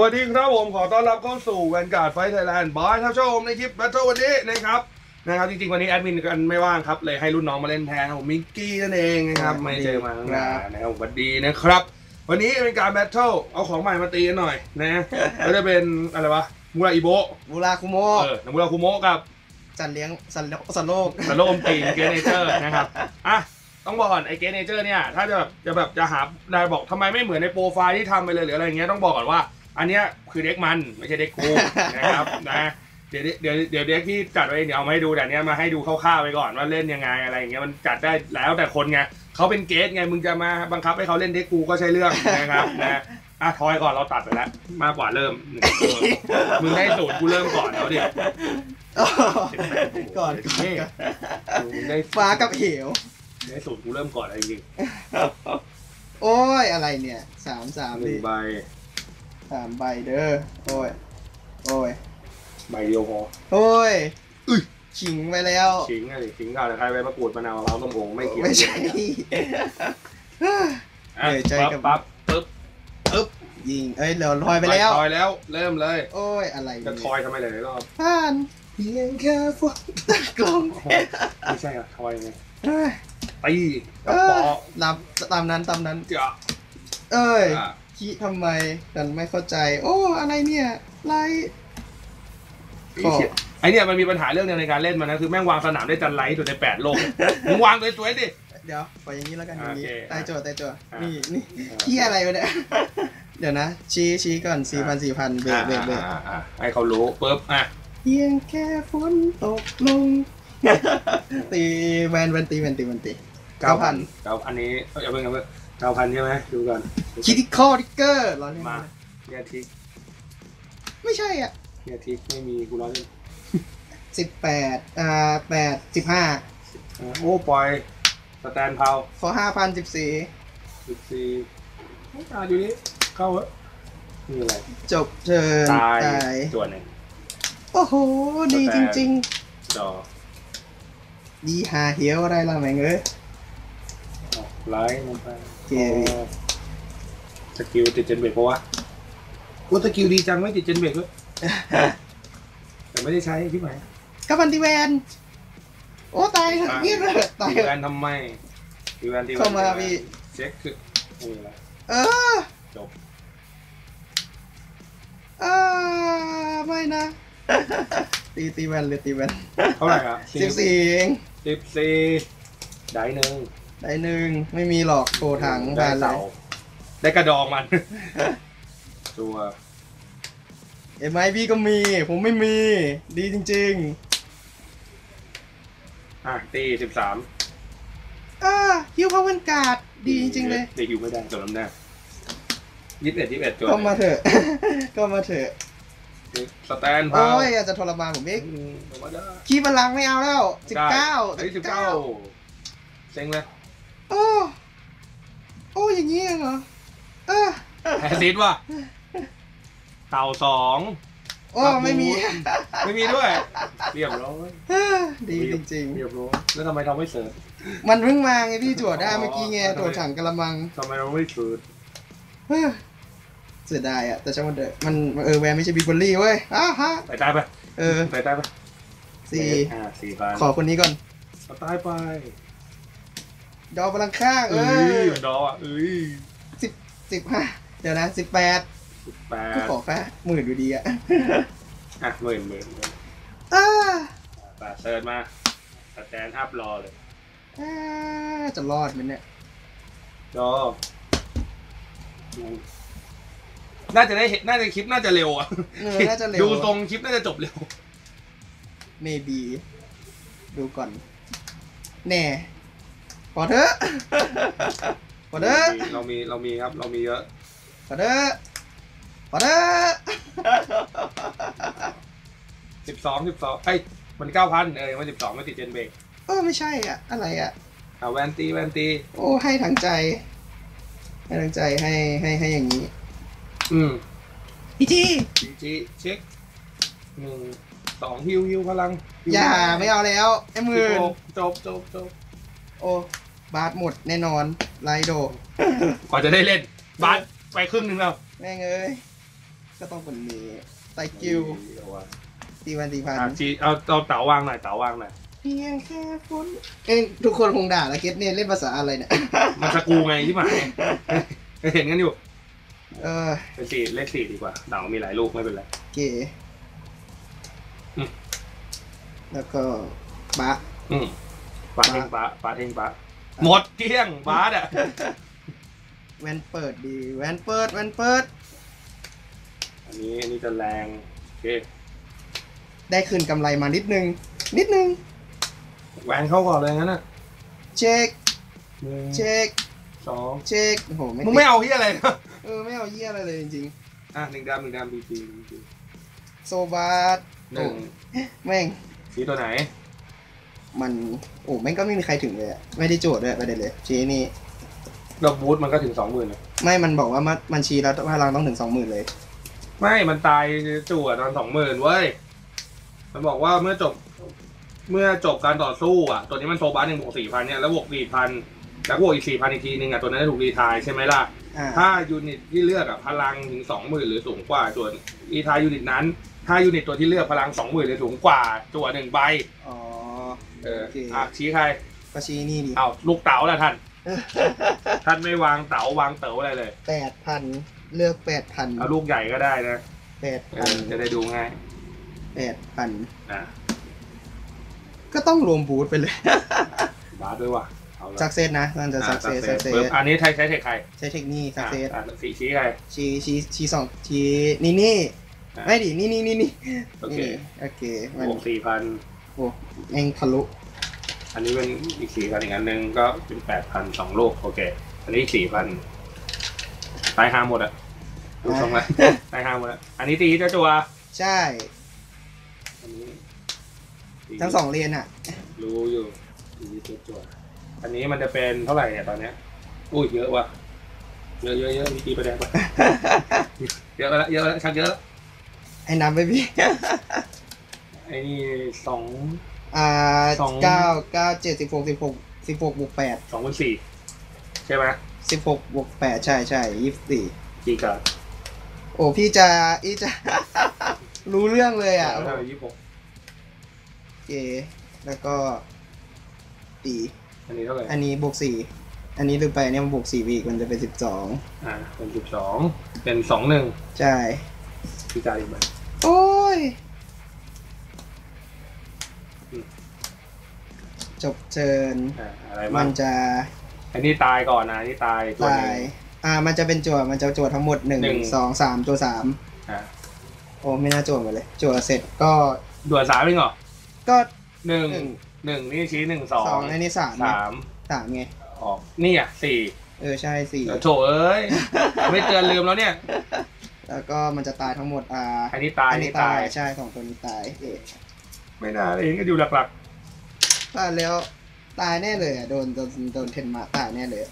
สวัสดีครับผมขอต้อนรับเข้าสู่แวนการ์ดไฟไทยแลนด์บอยท่านผู้ชมในคลิปแบทเทิลวันนี้นะครับนะครับจริงๆวันนี้แอดมินกันไม่ว่างครับเลยให้รุ่นน้องมาเล่นแทนครับผมมิกกี้นั่นเองนะครับไม่เจอมาตั้งนานนะครับสวัสดีนะครับ วันนี้เป็นการแบทเทิลเอาของใหม่มาตีกันหน่อยนะก็จะเป็นอะไรวะมูราอิโบะบูราคุโมเออมูราคุโมะกับจันเลี้ยงสันโลสันโลกสโลมตีเกเนเจอร์นะครับอะต้องบอกก่อนไอ้เกเนเจอร์เนี่ยถ้าจะแบบจะแบบจะหาได้บอกทำไมไม่เหมือนในโปรไฟล์ที่ทำไปเลยหรืออะไรเงี้ยต้องบอกก่อนว่า อันเนี้ยคือเด็กมันไม่ใช่เด็กกูนะครับนะเดี๋ยวเดี๋ยวเดี๋ยวเด็กที่จัดไว้เดี๋ยวเอามาให้ดูแต่เนี้ยมาให้ดูคร่าวๆไปก่อนว่าเล่นยังไงอะไรอย่างเงี้ยมันจัดได้แล้วแต่คนไงเขาเป็นเกสไงมึงจะมาบังคับให้เขาเล่นเด็กกูก็ใช่เรื่องนะครับนะอะทอยก่อนเราตัดไปแล้วมากกว่าเริ่มเออมึงให้สูตรกูเริ่มก่อนแล้วดิก่อนเท่มึงได้ฟ้ากับเหวในสูตรกูเริ่มก่อนอะไรจริงโอ้ยอะไรเนี่ยสามสามหนึ่ดิงใบ สามใบเด้อ โอ้ย โอ้ย ใบเดียวพอโอ้ยขิงไปแล้ว ขิงอะไรขิงก่อนแต่ใครไปประกวดมะนาวเราต้องโงไม่เกี่ยวไม่ใช่อะเหนื่อยใจกับ ปั๊บปั๊บปึ๊บยิง เอ้ยเหลือลอยไปแล้วทอยแล้ว เริ่มเลย โอ้ย อะไรจะทอยทำไมหลายๆรอบผ่านเพียงแค่ฝนตกลงโอ้โหไม่ใช่อะทอยไงเอ้ยตีกระเอป๋ออรับตามนั้นตามนั้น เจ้าเอ้ย อะคิดทำไมฉันไม่เข้าใจ โอ้อะไรเนี่ยไลท์ไอ้เหี้ยไอเนี่ยมันมีปัญหาเรื่องเดียวในการเล่นมันนะคือแม่งวางสนามได้จันไรสุดในแปดโลกมึงวางสวยๆดิเดี๋ยวปล่อยอย่างนี้แล้วกันอย่างนี้โอเคตายโจทย์ตายโจทย์อะนี่นี่ที่อะไรวะเนี่ยเดี๋ยวนะ ชี้ชี้ก่อนสี่พันสี่พันเบรกเบรกเบรกอะอะอะให้เขารู้ปุ๊บอะเพียงแค่ฝนตกลงตีแวนแวนตีแวนตีแวนตีเก้าพันเก้าอันนี้เอ้ยอย่าเพิ่งอย่าเพิ่ง เก้าพันใช่ไหมดูก่อนคิติคอทิกเกอร์ร้อนเล่นมาเนี่ยทิกไม่ใช่อะเนี่ยทิกไม่มีกูร้อนเล่นสิบแปดอ่าแปดสิบห้าอะโอ้ปล่อยสแตนพาวขอห้าพันสิบสี่สิบสี่อ่าอยู่นี่เข้าเหอะนี่อะไรจบเชิญตายตายตัวหนึ่งโอ้โห ดีจริงจอๆดีหาเหี้ยวอะไรล่ะแม่งเอ้ยออก ไลท์ลงไปเกียร์อีกสกิลติดเจนเบรกปะวะว่าสกิลดีจังไม่ติดเจนเบรกเลยแต่ไม่ได้ใช้ที่ไหนกับพันติแวน โอ้ตายเถอะเงียบเลยตายตีเถแวอะนทำไมตีแวนตีแวนเข้ามาพี่เช็คคือนี่แหละเออจบเออไม่นะ ตีตีแวนเลยตีแวนเท่าไหร่ครับสิบสี่เองสิบสี่ได้หนึ่ง ได้หนึ่งไม่มีหรอกโถถังได้ผ่านเลเสายได้กระดองมัน ตัวเอ็มไอพี่ก็มี ผมไม่มี ดีจริงอะตีสิบสามๆอ่าฮิวพาวเวนการ์ดดีจริง ๆ เลยตีหิวไม่ได้จบลำหน้ายี่สิบเอ็ดยี่สิบเอ็ดตัวก็มาเถอะ ก็มาเถอะสแตนโอ้พาวยอาจจะทรมานผมอีกอืมธรรมดาคีบพลังไม่เอาแล้วสิบเก้าได้สิบเก้าเซ็งเลย เหรอเออแฮซิดว่ะเต่าสองโอ้ไม่มี ไม่มีด้วย เรียบร้อยเออดีจริงเรียบร้อยแล้วทำไมเราไม่เสิร์ชๆมันเพิ่งมาไงพี่จั่วได้เมื่อกี้ไงอ๋อตัวถังกระมังทำไมเราไม่เสิร์ชเฮ้ยเสียดายอะแต่ช่างมันเถอะมันเออแวนไม่ใช่บิ๊กบอลลี่เว้ยอ้าวฮะไปตายไปเออไปตายไปสี่อ่าสี่พันขอคนนี้ก่อนเอาตายไป ดอกพลังข้าง เอเอ้ยอมันดออะเอ้ยสิบสิบห้าเดี๋ยวนะสิบแปดสิบแปก็ดขอแค่หมื่นอยู่ดีอะอะหมื่นหมื่นหมื่นอ้าไปเสิร์ชมาสแตนอัพรอเลยอ่าจะรอดไหมเนี่ยจอน่าจะได้เห็นน่าจะคลิปน่าจะเร็วอะเออน่าจะเร็ว ดูตรงคลิปน่าจะจบเร็ว maybe ดูก่อน แน่ พอเถอะพอเถอะเรามีเรามีครับ เรามีเยอะพอเถอะพอเถอะสิบสองสิบสองเอ้ยมันเก้าพันเออมันสิบสองไม่ติดเจนเบรกเออไม่ใช่อะ อะไรอะอ่าแวนตีแวนตีโอ้ให้ถังใจ ให้ถังใจให้ให้ให้อย่างนี้ อืมพี่จีจีจีเช็คหนึ่งสองฮิวฮิวพลังฮิวอย่าไม่เอาแล้วไอ้หมื่นสิบหกจบจบจบ โอ้บาสหมดแน่นอนไลโด กว่าจะได้เล่น บาสไปครึ่งหนึ่งแล้ว แม่งเอ้ย ก็ต้องเป็นนี้ไตกิวตีวันตีพันอะจีเอาเอาเต๋าวางหน่อยเต๋าวางหน่อยเพียงแค่ฝนเอ้ยทุกคนคงด่าแล้วเกตเนี่ยเล่นภาษาอะไรเนี่ย มันสกรูไงที่หมายเห็นกันอยู่ เออเป็นสี่เลขสี่ดีกว่าเต๋ามีหลายลูกไม่เป็นไรเก๋อืมแล้วก็บะอืม ปาเทงปาปาเทงปาหมดเกลี้ยงบาสอะแวนเปิดดีแวนเปิดแวนเปิด อันนี้อันนี้จะแรงโอเคได้คืนกำไรมานิดนึง นิดนึงแหวนเข้าก่อนเลยงั้นน่ะเช็คหนึ่งเช็คสองเช็คโอ้โหไม่มึงติดไม่เอาที่อะไรนะเออไม่เอาเยี่ยอะไรเลยจริงอะหนึ่งดำหนึ่งดำบีจีๆโซบาสหนึ่งแม่งสีตัวไหน มันโอ้แม่งก็ไม่มีใครถึงเลยอะไม่ได้โจทย์ด้วยประเด็นเลยชี้นี่ดอกบูทมันก็ถึงสองหมื่นเลยไม่มันบอกว่ามันมันชี้แล้วพลังต้องถึงสองหมื่นเลย ไม่มันตายจู่อะตอนสองหมื่นเว้ย มันบอกว่าเมื่อจบ เมื่อจบการต่อสู้อะ ตัวนี้มันโซบาร์หนึ่งบวกสี่พันเนี่ยแล้วบวกสี่พันแล้วบวกอีกสี่พันอีกทีนึงอะตัวนั้นจะถูกรีไทายใช่ไหมล่ะ อ่าถ้ายูนิตที่เลือกอะพลังถึงสองหมื่นหรือสูงกว่าส่วนรีไทายยูนิตนั้น ถ้ายูนิตตัวที่เลือกพลังสองหมื่นหรือสูงกว่าจั่วหนึ่งใบ อ๋อ เออโอเค อะชี้ใครก็ชี้นี่ดิอ้าวลูกเต๋าละท่าน ท่านไม่วางเต๋าวางเต๋าอะไรเลยแปดพันเลือกแปดพันเอาลูกใหญ่ก็ได้นะแปดเอพันอจะได้ดูง่ายแปดพันอะก็ต้องรวมบูธไปเลย บาสด้วยว่ะเอาละสักเซสนะมันจะสักเซสสักเซปึ๊บสอันนี้ใช้ใช้เทคใครใช้เทคนิคสักเซสอะอะสีชี้ใครชี้ชี้ชี้สองชี้นี่นี่อะไม่ดินี่นี่นี่นี่โอเคนี่โอเคมันบวกสี่พันโอ้เองทะลุอันนี้เป็นอีกสี่พันอีกอันหนึ่งก็เป็นแปดพันสองลูกโอเค อันนี้สี่พันตายห้าหมดอะดูทรงแล้วตายห้าหมดอะอันนี้ตีเจ้าจัวใช่ อันนี้ตีทั้งสองเลนอะ รู้อยู่ตีเจ้าจัวอันนี้มันจะเป็นเท่าไหร่เนี่ยตอนเนี้ยอุ้ยเยอะว่ะเยอะเยอะเยอะมีตีประแดงปะเยอะไปแล้วเยอะไปแล้วชักเยอะแล้วไอ้นับไปพี่ ไอ้นี่สองอ่าสองเก้าเก้าเจ็ดสิบหกสิบหกสิบหกบวกแปดสองพันสี่ใช่ไหมสิบหกบวกแปดใช่ใช่ยี่สิบสี่กี่การ์ดโอ้พี่จะอีจะ รู้เรื่องเลยอะเท่าไหร่ยี่สิบหกโอเคแล้วก็ตีอันนี้เท่าไหร่อันนี้บวกสี่อันนี้ลืมไปอันนี้มันบวกสี่วีกมันจะเป็นสิบสองอ่าเป็นสิบสองเป็นสองหนึ่งใช่พี่กายอีกไหมโอ้ย จบเชิญอ่าอะไรมับ้างนจะอันนี้ตายก่อนนะอันนี้ตายตัวหตานึ่ยงอ่ามันจะเป็นจั่วมันจะจั่วทั้งหมดหนึ่งหนึ่ง สองสามจั่วสามอ่าโอ้ไม่น่าจั่วมาเลย จั่วเสร็จก็ด่วนสามเองเหรอก็ หนึ่งหนึ่ง หนึ่งนี่ชี้หนึ่งสองสองอันนี้สามไงสามสามไงออกนี่อะสี่เออใช่สี่เดี๋ยวโถเอ้ย ไม่เตือนลืมแล้วเนี่ย แล้วก็มันจะตายทั้งหมดอ่าอันนี้ตายอัอันนนี้นี้ตาตายยใช่สองตัวนี้ตายเอ๊ะไม่น่าเลยเห็นก็อยู่หลัก ตายแล้วตายแน่เลยอะโดนโดนโดนเทนมาตายแน่เลย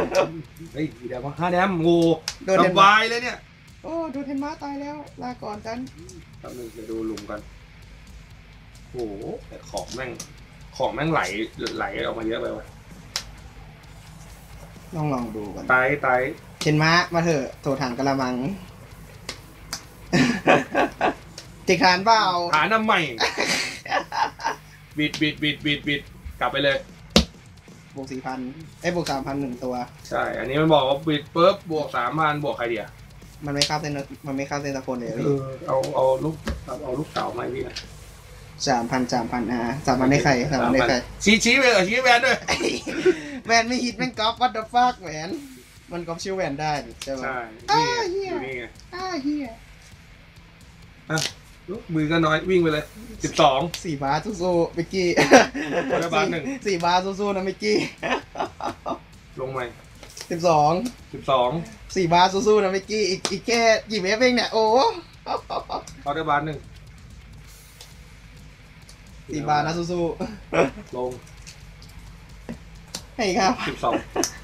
ๆเฮ้ยเดี๋ยวมาห้าแดมงูโดนเทสนมาบายเลยเนี่ยโอ้โดนเทนมาตายแล้วลาก่อนกันแป๊บนึงเดี๋ยวดูหลุมกันโอ้โหแต่ของแม่งของแม่งไหลไหลออกมาเยอะไปว่ะลองลองดูก่อนตายตายเทนมามาเถอะโถถังกระมัง ติดขานเปล่าหาน้ำใหม่ บิดบิดบิดบิดบิดกลับไปเลย บวกสี่พันไอ้ยบวกสามพันหนึ่งตัว ใช่ อันนี้มันบอกว่าบิดปุ๊บบวกสามพันบวกใครเดียวมันไม่เข้าเซนมันไม่เข้าเซนตะคนเลยเออเอาเอาลูกเอาเอาลูกเต๋ามาให้พี่หนะสามพันสามพันอ่าสามพันได้ใครสามพันได้ใครชี้ชี้ไปเออชี้แวนด้วยแวนไม่ฮิตแม่งก๊อปวัตเตอร์ฟักแหวนมันก๊อปชื่อแวนได้นี่ใช่ไหมใช่อ้านี่เหี้ไงยอยู่นี่ไงอ้าเฮียลูก มือก็น้อยวิ่งไปเลยสิบสองสี่บาทสู้ๆมิกกี้คนละบาทหนึ่งสี่บาทสู้ๆนะมิกกี้ลงใหม่สิบสองสิบสองสี่บาทสู้ๆนะมิกกี้อีกอีกแค่กี่เมตรเองเนี่ยโอ้ออเดอร์บาร์หนึ่งสี่บาทนะสู้ลงๆให้ครับสิบสอง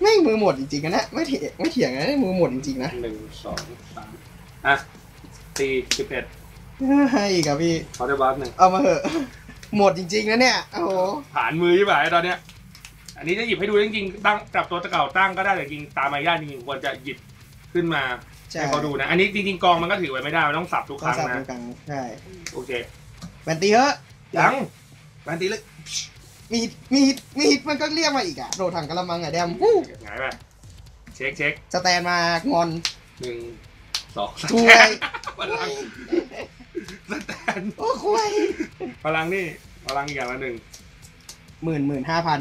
ไม่งมือหมดจริงๆนะเนี่ยไม่เถียงไม่เถียงนะมือหมดจริงๆนะหนึ่งสองสามอะตีสิบเอ็ดให้ อีกครับพี่ออเดอร์บาร์หนึ่งเอามาเถอะ หมดจริงๆนะเนี่ยโอ้โหผ่านมือที่ไหนตอนเนี้ย อันนี้จะหยิบให้ดูจริงๆตั้งจับตัวตะเก่าตั้งก็ได้แต่จริงตามมารยาทจริงๆควรจะหยิบขึ้นมาใช่ให้เขาดูนะอันนี้จริงๆกองมันก็ถือไว้ไม่ได้มันต้องสับทุกคต้องรั้งสับนะดูกันใช่โอเคแบนตีเฮ้อะยังแบนตีเลยมีดมีดมีดมันก็เรียกมาอีกอะโดดถังกระมังอะแดมฮู้ไงไปเช็คเช็คสแตนมางอนหนึ่งสองสามช่วยพลัง สแตนโอ้คุยพลังนี่พลังอีกอย่างละหนึ่งหมื่นหมื่นห้าพัน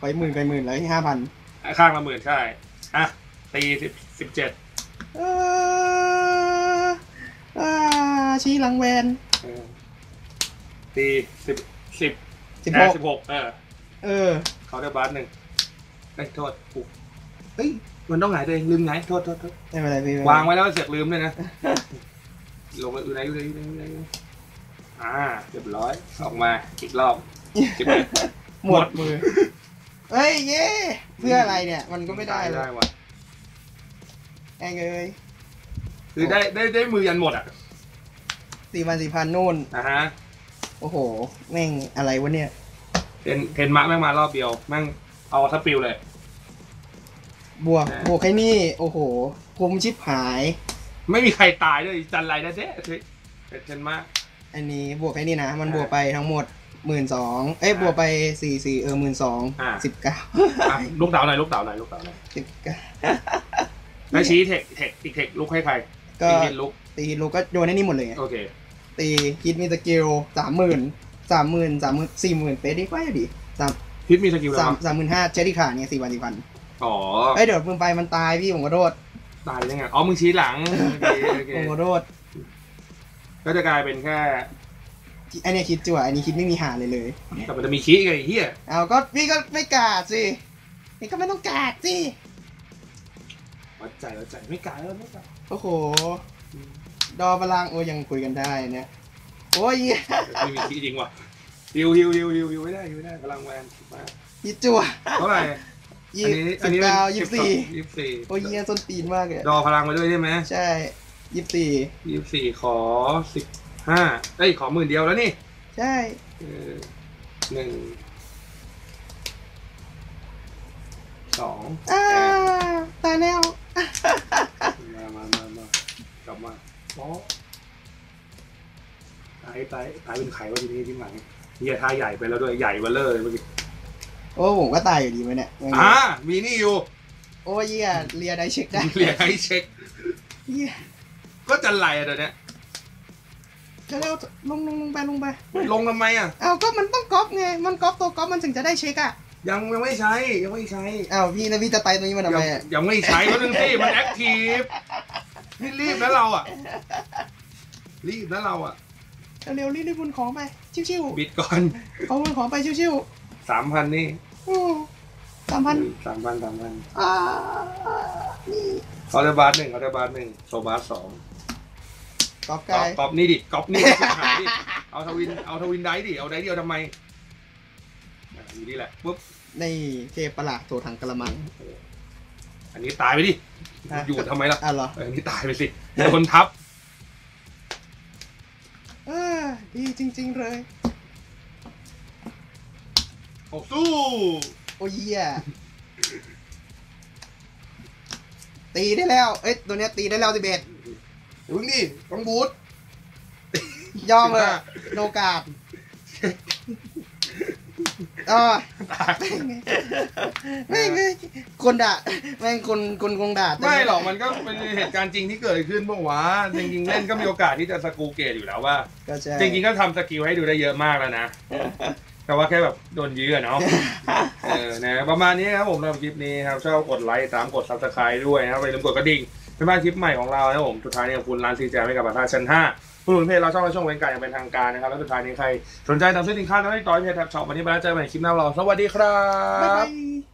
ไปหมื่นไปหมื่นแล้วห้าพันข้างละหมื่นใช่อะตีสิบสิบเจ็ดเอออ่าชี้หลังแวนตีสิบสิบสิบแอหกสิบหกเออเออเขาได้บาสหนึ่งเอ้ยโทษกูเฮ้ยมันต้องไหนตัวเองลืมไหนโทษโทษโทษไม่เป็นไรพี่วางไว้แล้วเสียกลืมเลยนะ ลงไปอยู่ไหนอยู่ไหนอยู่ไหนอยู่ไหนอยู่ไหนอ่าเรียบร้อยออกมาอีกรอบหมดมือเฮ้ยเย่เพื่ออะไรเนี่ย มันก็ไม่ได้เลได้ยวะแองเอ้ยคือได้ได้ได้มือยันหมดอะสี่พันสี่พันนู่นนะฮะโอ้โห แม่งอะไรวะเนี่ย เทนเทนมาแม่งมารอบเดียวแม่งเอาสปิลเลย บวก อ่า บวกแค่นี้โอ้โห คุ้มชิบหาย ไม่มีใครตายด้วยจันไรนะเด้เฮ้ยเทนมาร์กอันนี้บวกแค่นี้นะ มันอ่าบวกไปทั้งหมดหมื่นสองเอ้ยอ่าบวกไปสี่สี่เออหมื่นสองอ่าสิบเก้าอะลูกเต๋าหน่อยลูกเต๋าหน่อยลูกเต๋าหน่อยสิบเก้าแล้วชี้เทคเทคอีกเทคลุกให้ใครก็ตีเทนลุกตีลูกก็โยนให้นี่หมดเลยไงโอเคตีคิดมีสกิลสามหมื่นสามหมื่นสามหมื่นสี่หมื่นเป๊ะดีกว่าอยู่ดิสามพิษมีสกิลแล้วสามมั้งสามหมื่นห้าเจดีขาดเนี่ยสี่พันสี่พันอ๋อเอ้ยเดี๋ยวมึงไปมันตายพี่ผมขอโทษ ตายได้ไงอ๋อมึงชี้หลังโอเคโอเคผมขอโทษก็จะกลายเป็นแค่อันเนี้ยคิดจั่วอันนี้คิดไม่มีหาเลยเลย แต่มันจะมีชี้ไงไอ้เฮียเอาก็พี่ก็ไม่กาดสินี่ก็ไม่ต้องกาดสิวัดใจวัดใจไม่กลายแล้วไม่กลายโอ้โห ดอพลังโอ้ยังคุยกันได้เนี่ยโอ้ยไม่มีชี้จริงว่ะฮิวฮิวฮิวฮิวฮิวไม่ได้ฮิวไม่ได้พลังแวนมายิจั่วเท่าไหร่ ยี่อันนี้อัสินบนี้เก้ายี่สิบสี่ยี่สิบสี่โอ้ยเยี่ยส้นตีนมากเลยดอพลังไปด้วยใช่ไหมใช่ยี่สิบสี่ยี่สิบสี่ขอสิบห้าเอ้ยขอหมื่นเดียวแล้วนี่ ใช่เออหนึ่งสองอ่าตายแล้วมามามามา กลับมาอ๋อตายตายตายเป็นไข่ว่าทีนี้ที่หลังเฮียท่าใหญ่ไปแล้วด้วยใหญ่เบลเลอร์เลยเมื่อกี้ โอ้ผมก็ตายอยู่ดีไหมเนี่ยอ่ามีนี่อยู่โอ้ยเยี่ยเรียได้เช็คได้เรียกให้เช็คเยี่ยก็จะไหลอะเดี๋ยวนี้เร็วๆลงลงลงไปลงไปลงทำไมอะเอาก็มันต้องก๊อปไงมันก๊อปตัวก๊อปมันถึงจะได้เช็คอะยังยังไม่ใช้ยังไม่ใช้อ้าวพี่แล้วพี่จะไปตรงนี้มันทำยังไมอะยังไม่ใช้เพราะนึงสิมันแอคทีฟนี่รีบนะเราอะ รีบนะเราอะเร็วๆรีบๆบนของไปชิวบิดก่อนๆเอาบนของไปชิว สามพันนี่ๆสามพันสามพันสามพันอ่านี่คอร์เตอร์บาร์หนึ่งคอร์เตอร์บาร์หนึ่งโซบาร์สองก๊อปก๊อกายปก๊อปนี่ดิก๊อปนี่ดิหายดิเอาทวินเอาทวินได้ดิเอาได้เดียวทำไมอะอยู่นี่แหละปุ๊บในเทพประหลาดโถถังกระมัง อันนี้ตายไปดิฮะอยู่ทำไมล่ะอะเหรอเอออันนี้ตายไปสิมีคนทับเออดีจริง ๆ เลย ออกสู้โอ้ยเหี้ยตีได้แล้ว เอ้ยตัวเนี้ยตีได้แล้วสิเบตเดี๋ยวพึ่งดิต้องบูทยอมเลยโนกาดอ่าไม่ไม่คนด่าแม่งคนคนคงด่าเต็ไม่หรอกมันก็เป็นเหตุการณ์จริงที่เกิดขึ้นเมื่อวานจริงๆเล่นก็มีโอกาสที่จะสกรูเกตอยู่แล้วว่าก็ใช่จริงๆก็ทำสกิลให้ดูได้เยอะมากแล้วนะ แต่ว่าแค่แบบโดนยื้ออะเนาะ เออ นะประมาณนี้ครับผมสำหรับคลิปนี้ครับชอบกดไลค์ตามกด subscribe ด้วยนะครับอย่าลืมกดกระดิ่งเป็นบ้านคลิปใหม่ของเรานะครับผมสุดท้ายนี้ขอบคุณร้านซีแจให้กับประธานชั้น5ผู้หนุนเพจเราช่องและช่องเว้นการอย่างเป็นทางการนะครับ แล้วสุดท้ายนี้ใคร สนใจตามซื้อสินค้าต้องให้ต่อยเพจแท็บช็อปวันนี้ไปแล้วเจอกันใหม่คลิปหน้าเรา สวัสดีครับ๊ายบาบย